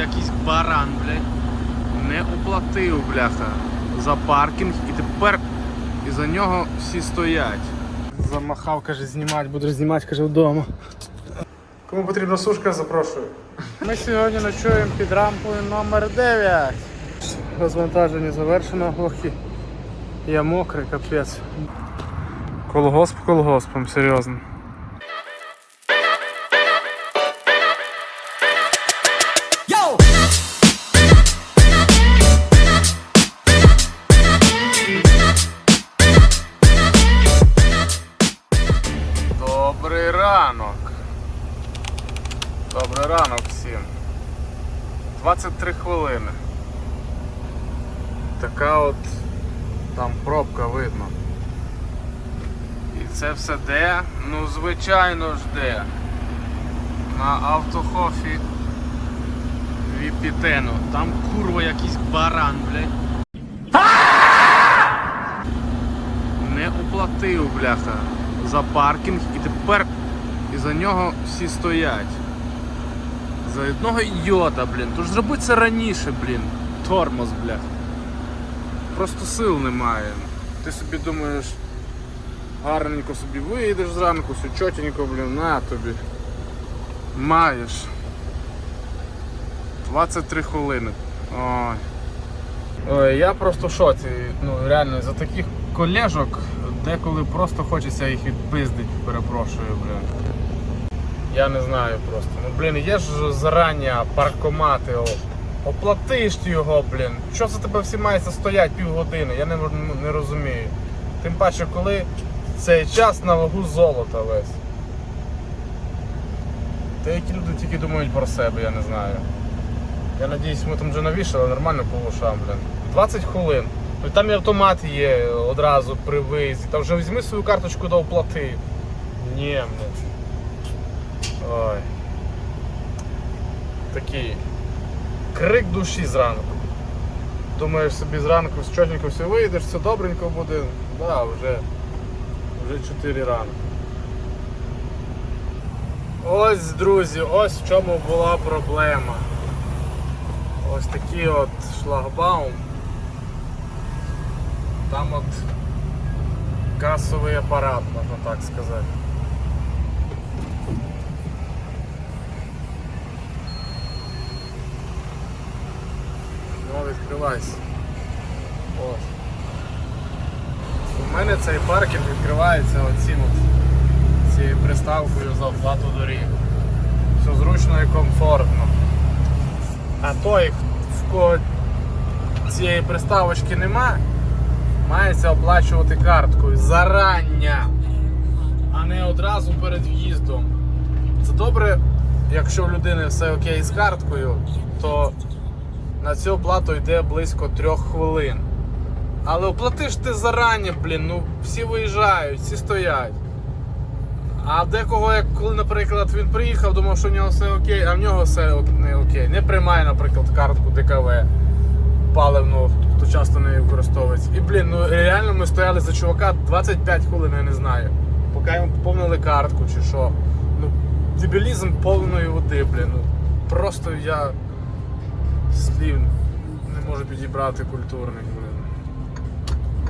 якийсь баран, блядь. Не оплатив, бляха, за паркінг і тепер і за нього всі стоять. Замахав, каже, знімати, буду знімати, каже, вдома. Кому потрібна сушка, запрошую. Ми сьогодні ночуємо під рампою номер 9. Розвантаження завершено, охі. Я мокрий, капець. Колгосп колгоспом, серйозно. 23 хвилини. Така от там пробка видно. І це все де? Ну звичайно ж де. На автохофі Віпітену. Там курва якийсь баран, блядь. Не оплатив, бляха, за паркінг і тепер і за нього всі стоять. За одного ідіота, блін. Тож зроби це раніше, блін. Тормоз, бляха. Просто сил немає. Ти собі думаєш, гарненько собі виїдеш зранку, все чотенько, блін, на тобі. Маєш. 23 хвилини. Ой. Ой, я просто в шоці. Ну реально, за таких колежок деколи просто хочеться їх відпиздити, перепрошую, блін. Я не знаю просто. Ну блін, є ж зарані паркомати. Оплатиш ти його, блін. Що за тебе всі мається стоять півгодини? Я не, не розумію. Тим паче, коли цей час на вагу золота весь. Деякі люди тільки думають про себе, я не знаю. Я надіюсь, ми там вже навішали нормально по ушам, блін. 20 хвилин. Ну, Там і автомат є одразу при виїзді. Там вже візьми свою карточку да оплати. Ні, блін. Ой. Такий крик душі зранку. Думаєш собі зранку з чотенько все вийдеш, все добренько буде. Да, вже, вже 4 ранку. Ось, друзі, ось в чому була проблема. Ось такий от шлагбаум. Там от касовий апарат, можна так сказати. Відкривайся. Ось. У мене цей паркінг відкривається оцім от цією приставкою за оплату доріг. Все зручно і комфортно. А той, в кого цієї приставочки нема, мається оплачувати карткою зарання, а не одразу перед в'їздом. Це добре, якщо в людини все окей з карткою, то на цю оплату йде близько трьох хвилин. Але оплатиш ти зарані, блін, ну всі виїжджають, всі стоять. А декого, як коли, наприклад, він приїхав, думав, що в нього все окей, а в нього все не окей. Не приймає, наприклад, картку ДКВ паливну, хто часто нею використовується. І блін, ну реально ми стояли за чувака 25 хвилин, я не знаю. Поки йому поповнили картку чи що. Ну, дебілізм повної води, блін. Ну, просто я слів не можу підібрати культурних, блін.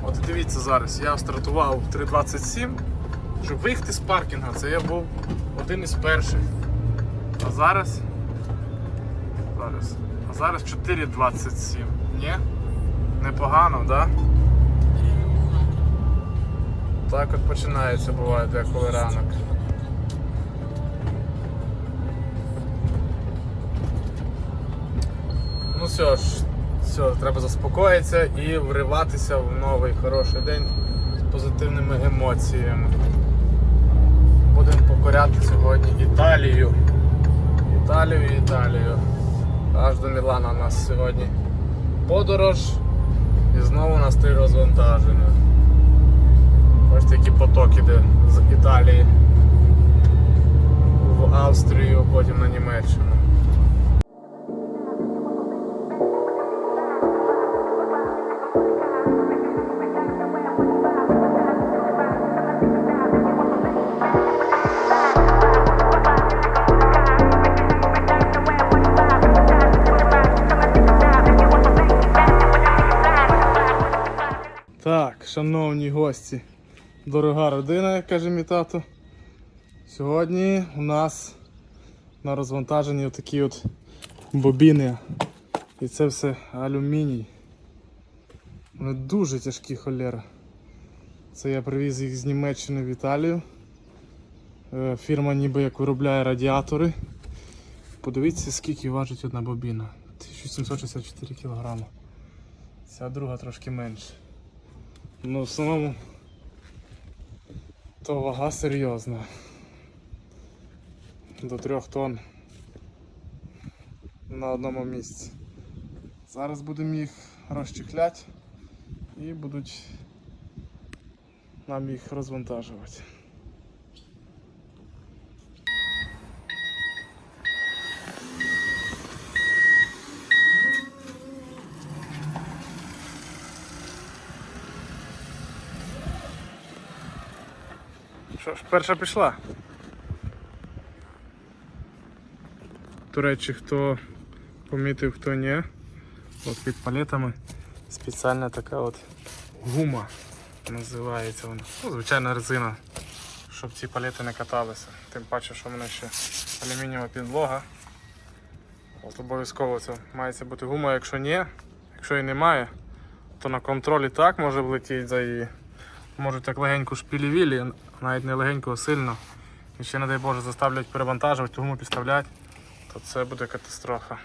От дивіться зараз, я стартував в 3.27. Щоб виїхати з паркінга, це я був один із перших. А зараз. Зараз. А зараз 4.27. Ні? Непогано, так? Да? Так от починається буває деколи ранок. Все ж, все, треба заспокоїтися і вриватися в новий хороший день з позитивними емоціями. Будемо покоряти сьогодні Італію. Італію, Італію. Аж до Мілана у нас сьогодні подорож. І знову на три розвантаження. Ось такі потоки йде з Італії в Австрію, потім на Німеччину. Гості, дорога родина, як каже мій тато. Сьогодні у нас на розвантаженні отакі от бобіни. І це все алюміній. Вони дуже тяжкі холєра. Це я привіз їх з Німеччини в Італію. Е, Фірма ніби як виробляє радіатори. Подивіться, скільки важить одна бобіна. 1764 кг. Ця друга трошки менше. Ну, в основному то вага серйозна. До трьох тонн на одному місці. Зараз будемо їх розчехляти і будуть нам їх розвантажувати. Перша пішла. До речі, хто помітив, хто ні. От під палетами спеціальна така от гума називається вона. Ну, звичайна резина, щоб ці палети не каталися. Тим паче, що в мене ще алюмінієва підлога. От обов'язково це мається бути гума, якщо ні, якщо її немає, то на контролі так може влетіти за її. Можуть так легенько шпілі-вілі, навіть не легенько, а сильно. І ще, не дай Боже, заставлять перевантажувати, гуму підставляти, то це буде катастрофа.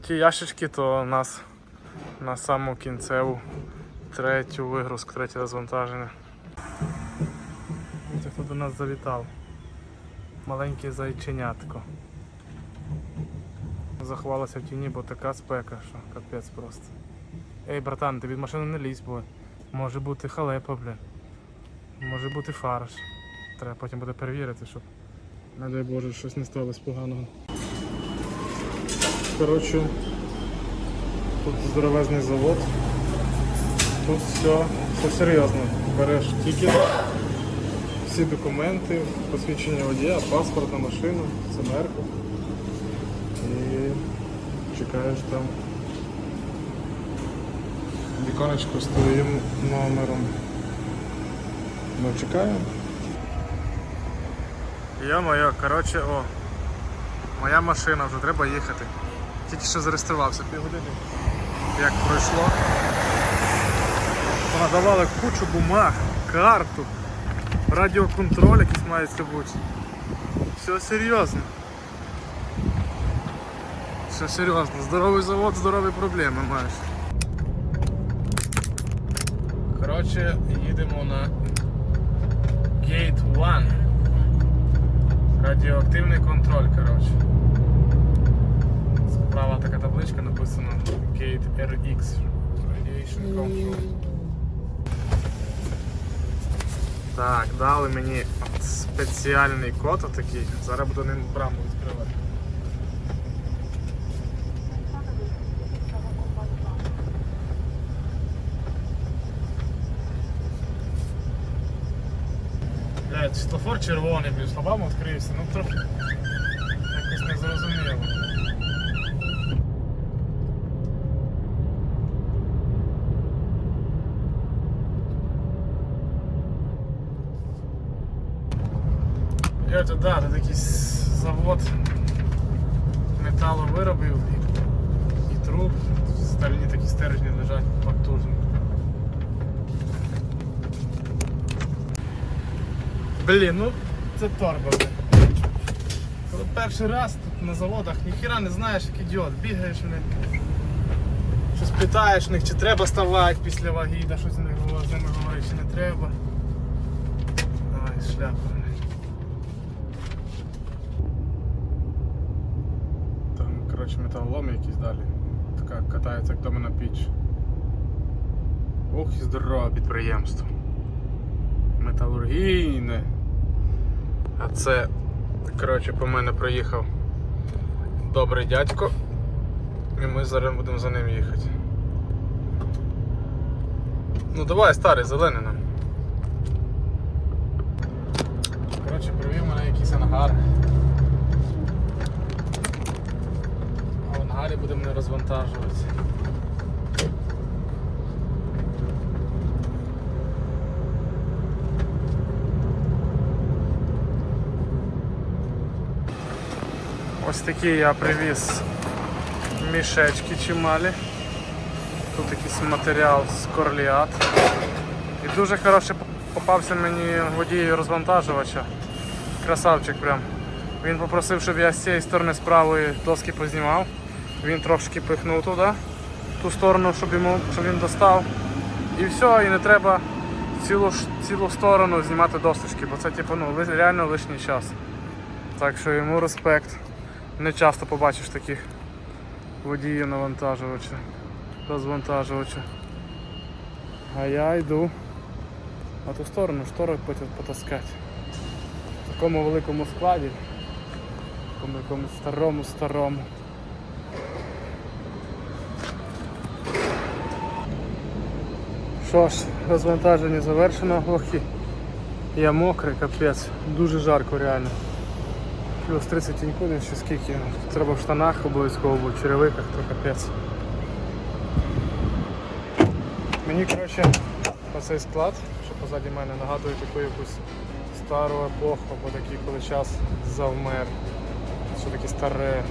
Ті ящички, то у нас на саму кінцеву третю вигрузку, третє розвантаження. Ось хто до нас завітав. Маленьке зайченятко. Заховалося в тіні, бо така спека, що капець просто. Ей, братан, ти від машини не лізь, бо може бути халепа, блін. Може бути фарш. Треба потім буде перевірити, щоб, не дай Боже, щось не сталося поганого. Коротше, тут здоровезний завод. Тут все, все серйозно. Береш тікет, всі документи, посвідчення водія, паспорт на машину, ЦМРку. І чекаєш там віконечко з твоїм номером. Ми чекаємо. Йо-моє, коротше, о. Моя машина, вже треба їхати. Тільки що зареєструвався півгодини. Як пройшло. Понадавали кучу бумаг, карту, радіоконтроль якийсь має бути. Все серйозно. Все серйозно. Здоровий завод, здорові проблеми маєш. Коротше, їдемо на Gate 1. Радіоактивний контроль, коротше. Справа така табличка написано Gate RX Radiation Control. Так, дали мені от спеціальний код отакий. Зараз буду ним браму відкривати. Світлофор червоний, блядь, слабам відкрився, ну трохи якось не зрозуміло. Я тут, да, тут якийсь завод металовиробів і, і труб. Стальні такі стержні лежать потужні. Блін, ну це торба. Коли перший раз тут на заводах ніхіра не знаєш, як ідіот. Бігаєш в них. Щось питаєш в них, чи треба ставати після ваги, да щось з ними говориш, чи не треба. Давай, шляпа. Там, коротше, металолом якийсь далі. Така катається як домина піч. Ох і здорове підприємство. Металургійне. А це, коротше, по мене проїхав добрий дядько. І ми зараз будемо за ним їхати. Ну давай, старий, зелений нам. Коротше, привів мене якийсь ангар. А в ангарі будемо не розвантажуватися. Ось такі я привіз мішечки чималі. Тут якийсь матеріал з корліат. І дуже хороший попався мені водій розвантажувача. Красавчик прям. Він попросив, щоб я з цієї сторони з доски познімав. Він трошки пихнув туди, ту сторону, щоб, йому, щоб він достав. І все, і не треба цілу, цілу сторону знімати досочки, бо це типу, ну, реально лишній час. Так що йому респект. Не часто побачиш таких водіїв навантажувача, розвантажувача. А я йду на ту сторону, штори потім потаскати. В такому великому складі, в такому якомусь старому старому. Що ж, розвантаження завершено, ох я мокрий, капець, дуже жарко реально. Плюс 30 тіньку, не ще скільки. Треба в штанах обов'язково, бо в черевиках то капець. Мені коротше оцей склад, що позаді мене, нагадує таку якусь стару епоху, або такий, коли час завмер. Що таке старе.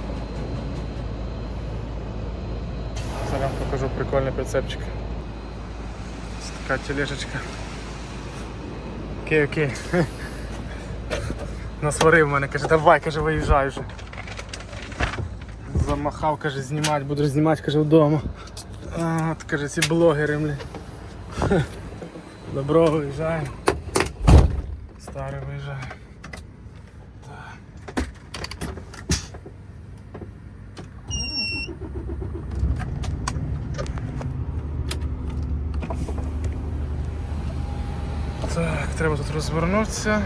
Зараз покажу прикольний прицепчик. Така тележечка. Окей, окей. Насварив мене, каже, давай, каже, виїжджай вже. Замахав, каже, знімати, будеш знімати, каже, вдома. А, от, каже, ці блогери, блін. Добро, виїжджаємо. Старий виїжджає. Так, треба тут розвернутися.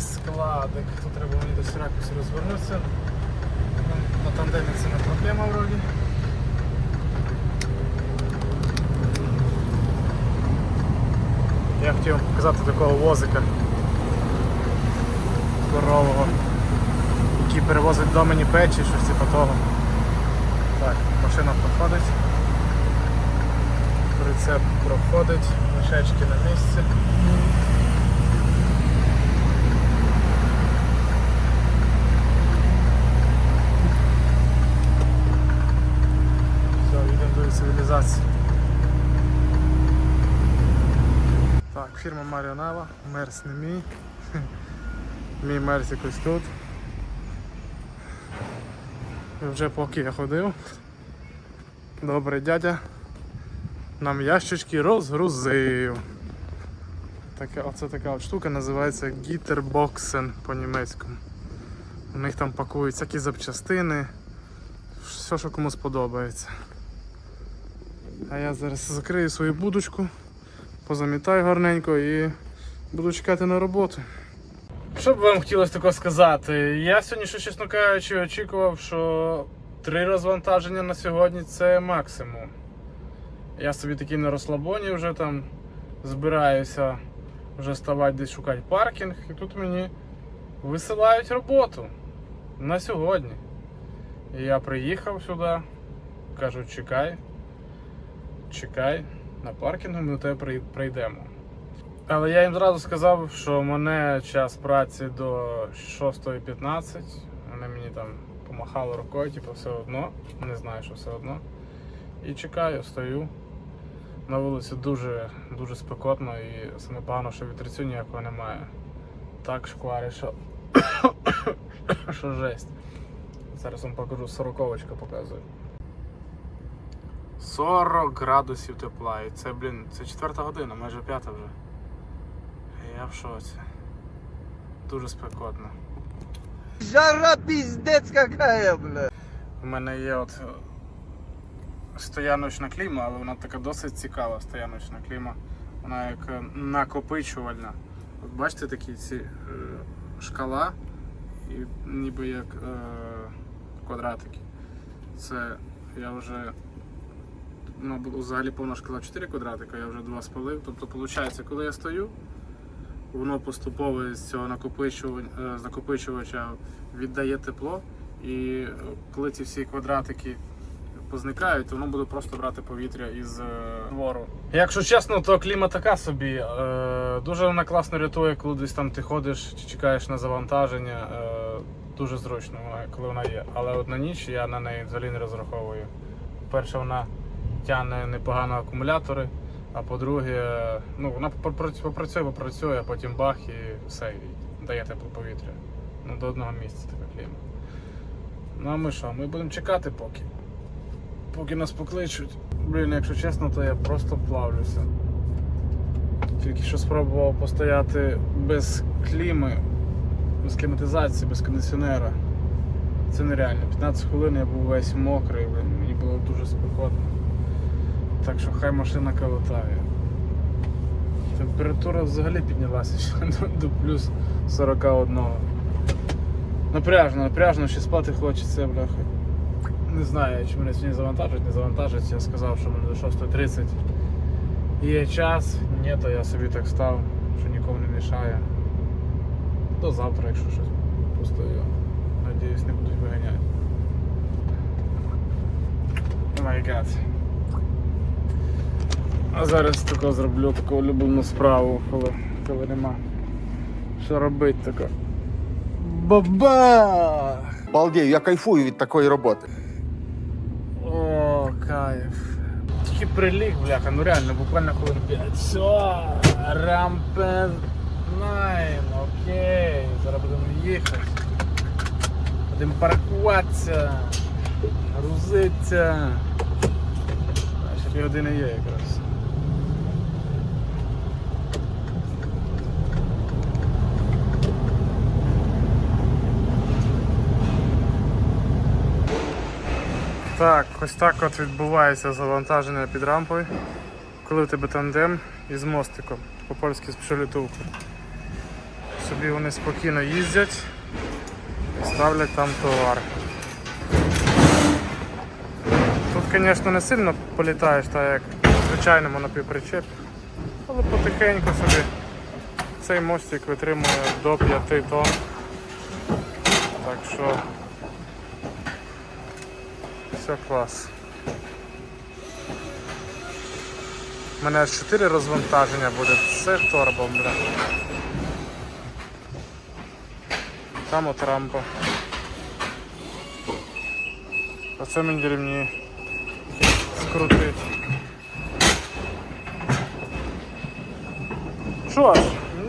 Старезний складик. Тут треба мені до якось розвернутися. На тандемі це не проблема вроді. Я хотів показати такого возика здорового, який перевозить до мені печі, щось типу того. Так, машина проходить. Прицеп проходить, мішечки на місці. Все, йдемо до цивілізації. Так, фірма Маріонава, мерс не мій. Мій мерс якось тут. І Вже поки я ходив. Добрий дядя нам ящички розгрузив. Така, оце така от штука називається Gitterboxen по-німецькому. У них там пакують всякі запчастини, все, що кому сподобається. А я зараз закрию свою будочку, позамітаю гарненько і буду чекати на роботу. Що б вам хотілося такого сказати? Я сьогодні, що чесно кажучи, очікував, що три розвантаження на сьогодні це максимум. Я собі такий на розслабоні вже там збираюся вже ставати десь шукати паркінг, і тут мені висилають роботу на сьогодні. І я приїхав сюди, кажуть, чекай, чекай, на паркінгу ми до тебе прийдемо. Але я їм зразу сказав, що мене час праці до 6.15. Вони мені там помахали рукою, типу, все одно. Не знаю, що все одно. І чекаю, стою. На вулиці дуже, дуже спекотно і саме погано, що вітерцю ніякого немає. Так шкварить, що, що жесть. Зараз вам покажу, сороковочка показує. 40 градусів тепла. І це, блін, це четверта година, майже п'ята вже. Я в шоці. Дуже спекотно. Жара пиздец какая, бля. У мене є от е, стояночна кліма, але вона така досить цікава стояночна кліма. Вона як е, накопичувальна. От бачите такі ці е, шкала і ніби як е, квадратики. Це я вже ну, взагалі повна шкала 4 квадратика, я вже два спалив. Тобто, виходить, коли я стою, воно поступово з цього з накопичувача віддає тепло. І е, коли ці всі квадратики позникають, то воно буде просто брати повітря із е, двору. Якщо чесно, то кліма така собі. Е, дуже вона класно рятує, коли десь там ти ходиш чи чекаєш на завантаження. Е, дуже зручно, коли вона є. Але от на ніч я на неї взагалі не розраховую. По-перше, вона тягне непогано акумулятори. А по-друге, ну вона попрацює, попрацює, а потім бах і все, і дає тепле повітря. Ну, до одного місця така кліма. Ну а ми що? Ми будемо чекати поки. Поки нас покличуть. Блін, якщо чесно, то я просто плавлюся. Тільки що спробував постояти без кліми, без кліматизації, без кондиціонера. Це нереально. 15 хвилин я був весь мокрий, мені було дуже спекотно. Так що хай машина калатає. Температура взагалі піднялася ще до, плюс 41. Напряжно, напряжно, ще спати хочеться, бляха. Не знаю, чи мене сьогодні завантажить, не завантажить. Я сказав, що мене до 6.30 є час. Ні, то я собі так став, що нікому не мішає. До завтра, якщо щось постою. Надіюсь, не будуть виганяти. О май гад. А зараз тако зроблю таку улюблену справу, коли, коли нема. Що робити тако. Бабах! Балдею, я кайфую від такої роботи. О, кайф. Тільки приліг, бляха, ну реально, буквально хвилин 5. Все, рампен 9, окей, зараз будемо їхати. Будемо паркуватися, грузитися. Ще півгодини є якраз. Так, ось так от відбувається завантаження під рампою, коли в тебе тандем із мостиком, по-польськи з пшелітовкою. Собі вони спокійно їздять і ставлять там товар. Тут, звісно, не сильно політаєш, так як в звичайному напівпричепі, але потихеньку собі цей мостик витримує до 5 тонн. Так що все клас. У мене аж 4 розвантаження буде. Це торбо, бля. Там от рампа. Оце мені ремні скрутить. Що ж,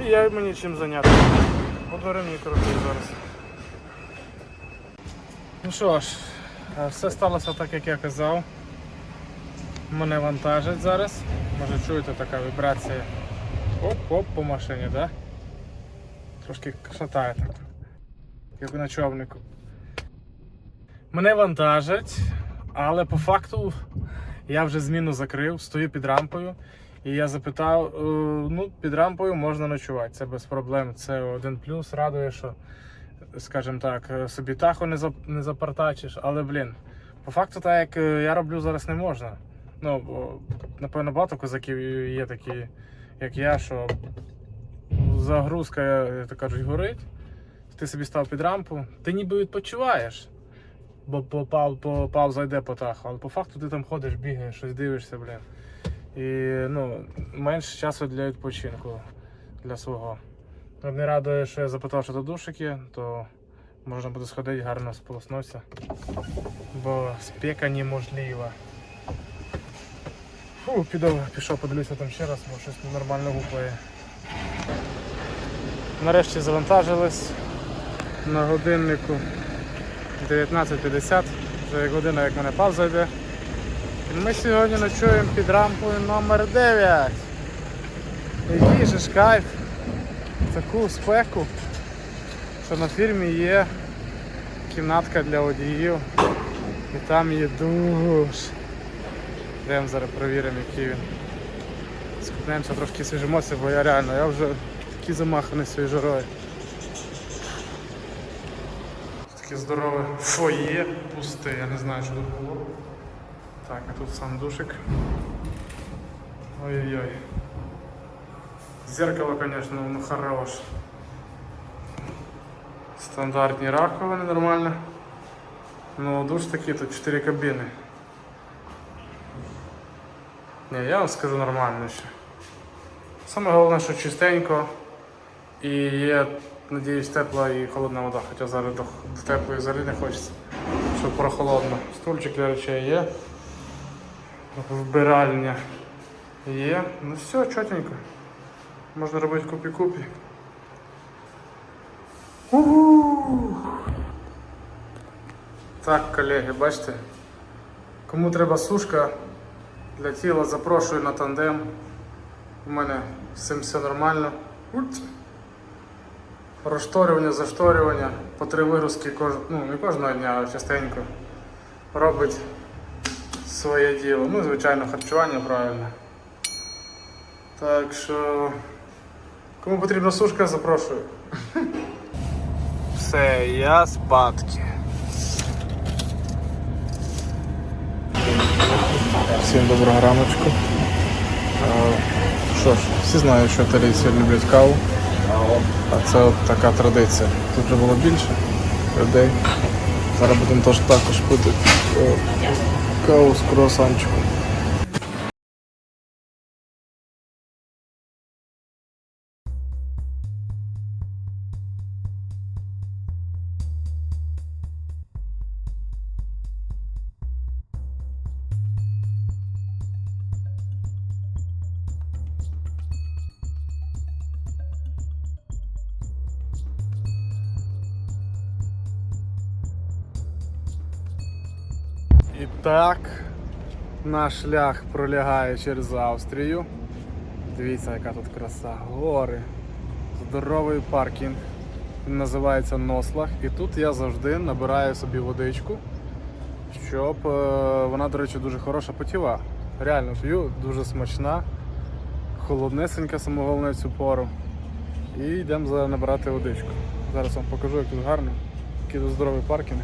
я мені чим зайняти. Буду ремні крутити зараз. Ну що ж, все сталося так, як я казав. Мене вантажать зараз. Може чуєте така вібрація. Оп-оп по машині, так? Да? Трошки шатає так. Як на човнику. Мене вантажать, але по факту я вже зміну закрив, стою під рампою. І я запитав, е, ну, під рампою можна ночувати, це без проблем. Це один плюс, радує, що скажімо так, е, собі тахо не, зап- не запартачиш, але блін, по факту, так як е, я роблю зараз не можна. Ну, бо, напевно, багато козаків є такі, як я, що загрузка, то кажуть, горить. Ти собі став під рампу, ти ніби відпочиваєш, бо попав, попав зайде по таху, але по факту ти там ходиш, бігаєш, щось дивишся, блін. І ну, менше часу для відпочинку для свого. Не радує, що я запитав, що тут душик є, то можна буде сходити гарно сполоснутися. Бо спека неможлива. Фу, піду, пішов, подивлюся там ще раз, бо щось нормально гупає. Нарешті завантажились на годиннику 19.50, вже година, як мене пауза йде. І ми сьогодні ночуємо під рампою номер 9. Який же ж кайф таку спеку, що на фірмі є кімнатка для водіїв і там є душ. Йдемо зараз перевіримо, який він. Скупнемося трошки свіжимося, бо я реально, я вже такий замаханий своєю жарою. Таке здорове фоє пусте, я не знаю, що тут було. Так, а тут сам душик. Ой-ой-ой. Зеркало, конечно, ну хорош. Стандартні раковини нормально. Ну душ такий, тут 4 кабіни. Ні, я вам скажу нормально ще. Саме головне, що чистенько і є, надіюсь, тепла і холодна вода, хоча зараз до, до теплої взагалі не хочеться. Щоб прохолодно. Стульчик для речей є. Вбиральня є. Ну все, чотенько. Можна робити купі-купі. Так, колеги, бачите? Кому треба сушка для тіла, запрошую на тандем. У мене з цим все нормально. Розшторювання, зашторювання, по три вигрузки кож... ну, не кожного дня, а частенько. Робить своє діло. Ну, звичайно, харчування правильне. Так що, кому потрібна сушка, запрошую. Все, я спадки. Всім доброго раночку. Що ж, всі знають, що італійці люблять каву. А це от така традиція. Тут вже було більше людей. Зараз будемо теж також пити е, каву з круасанчиком. І так, наш шлях пролягає через Австрію. Дивіться, яка тут краса, гори, здоровий паркінг. Він називається Нослах. І тут я завжди набираю собі водичку, щоб е, вона, до речі, дуже хороша питєва. Реально п'ю, дуже смачна, холоднесенька, саме головне в цю пору. І йдемо набирати водичку. Зараз вам покажу, як тут гарно, який тут здоровий паркінг.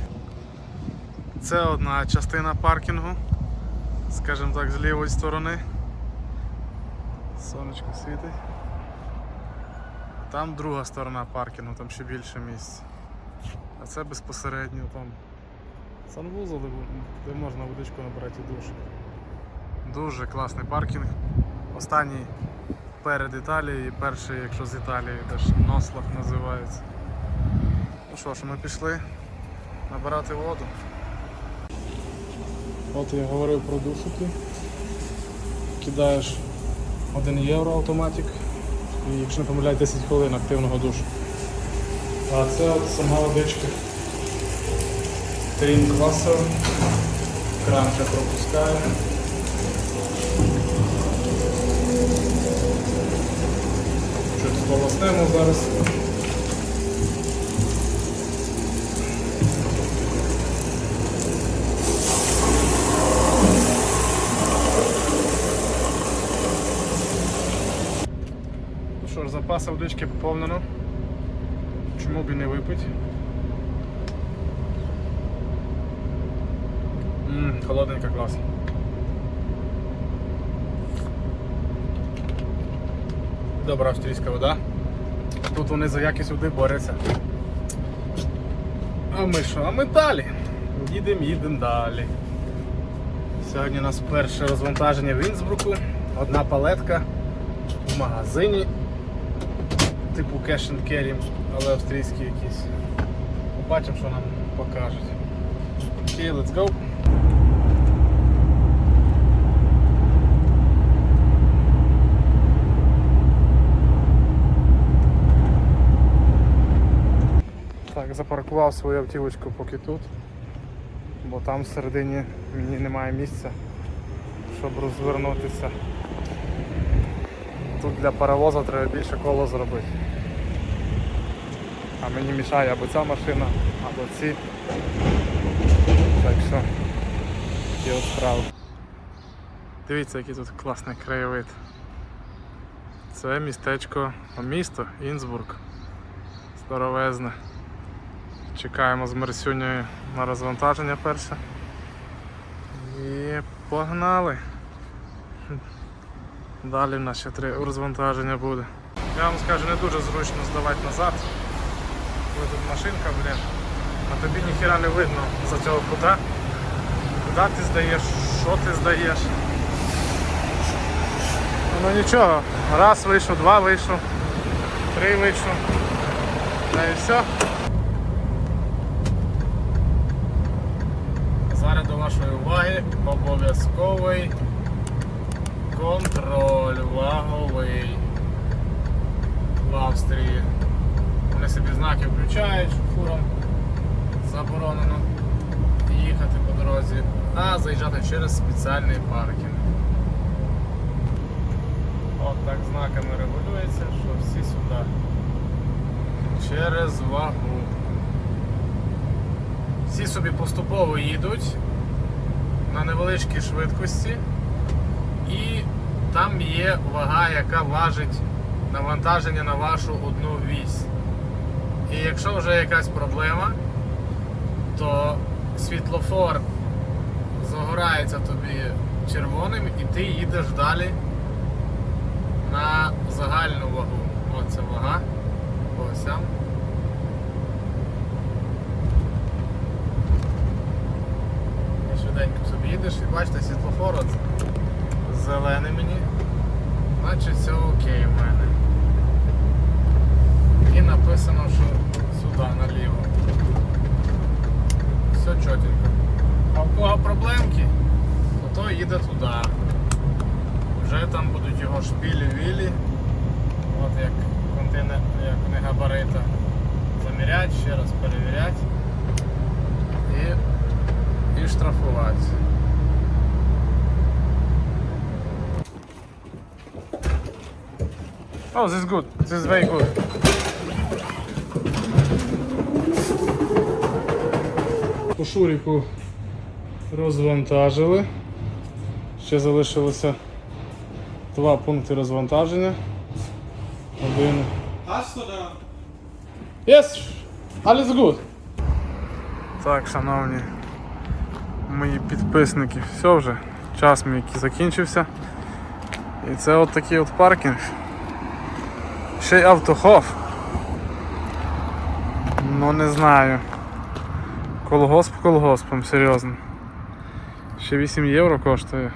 Це одна частина паркінгу, скажімо так, з лівої сторони. Сонечко світить. Там друга сторона паркінгу, там ще більше місць. А це безпосередньо там санвузол, де можна водичку набрати і душ. Дуже класний паркінг. Останній перед Італією і перший, якщо з Італії, теж Нослах називається. Ну що ж, ми пішли набирати воду. От я говорив про душики. Кидаєш 1 євро автоматик і якщо не помиляюсь 10 хвилин активного душу. А це от сама водичка. Трінк Вассер. Кран ще пропускає. Щось сполоснемо зараз. Запаси водички поповнено. Чому б і не випити? Ммм, холодненька клас. Добра австрійська вода. Тут вони за якість води борються. А ми що? А ми далі. Їдемо, їдемо далі. Сьогодні у нас перше розвантаження в Інсбруку. Одна палетка в магазині. Типу cash and carry, але австрійські якісь. Побачимо, що нам покажуть. Окей, let's go. Так, запаркував свою автівочку поки тут, бо там всередині мені немає місця, щоб розвернутися. Тут для паровоза треба більше коло зробити. А мені мішає або ця машина, або ці. Так що такі от справи. Дивіться, який тут класний краєвид. Це містечко, місто Інсбург. Старовезне. Чекаємо з Мерсюнею на розвантаження перше. І погнали! Далі в нас ще три розвантаження буде. Я вам скажу, не дуже зручно здавати назад. Коли тут машинка, блін, а тобі ніхіра не видно за цього кута. Куди ти здаєш, що ти здаєш. Ну нічого, раз вийшов, два вийшов, три вийшов. Та і все. Зараз до вашої уваги обов'язковий контроль ваговий в Австрії. Вони собі знаки включають, що фурам заборонено їхати по дорозі, а заїжджати через спеціальний паркінг. От так знаками регулюється, що всі сюди. Через вагу. Всі собі поступово їдуть на невеличкій швидкості, і там є вага, яка важить навантаження на вашу одну вісь. І якщо вже якась проблема, то світлофор загорається тобі червоним і ти їдеш далі на загальну вагу. Оце вага. Ось там. Швиденько собі їдеш і бачите світлофор от зелений мені. Значить все окей в мене. І написано, що сюди наліво. Все чотенько. А в кого проблемки, то той їде туди. Вже там будуть його шпілі-вілі. От як контейнер, як не габарита. Замірять, ще раз перевірять і, і штрафувати. Oh, this is good. This is very good. По шуріку розвантажили. Ще залишилося два пункти розвантаження. Один. Yes! Alles good! Так, шановні мої підписники, все вже. Час мій який закінчився. І це от такий от паркінг. Ще й автохоф. Ну не знаю. Колгосп колгоспом, серйозно. Ще 8 євро коштує.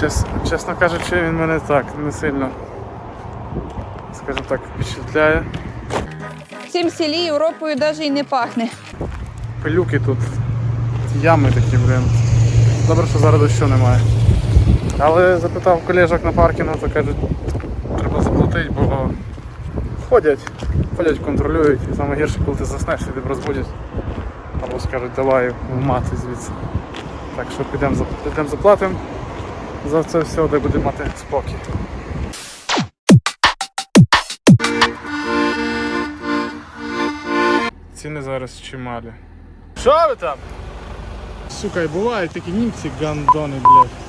Чес, чесно кажучи, він мене так не сильно, скажімо так, впечатляє. В цім селі Європою навіть і не пахне. Пилюки тут, ями такі, блин. Добре, що зараз дощу немає. Але запитав колежок на паркінгу, то кажуть, треба заплатити, бо ходять, ходять, контролюють. І саме гірше, коли ти заснеш, тебе розбудять. Або скажуть, давай в мати звідси. Так що підемо підемо заплатимо за це все, де будемо мати спокій. Ціни зараз чималі. Що ви там? Сука, і бувають такі німці гандони, блядь.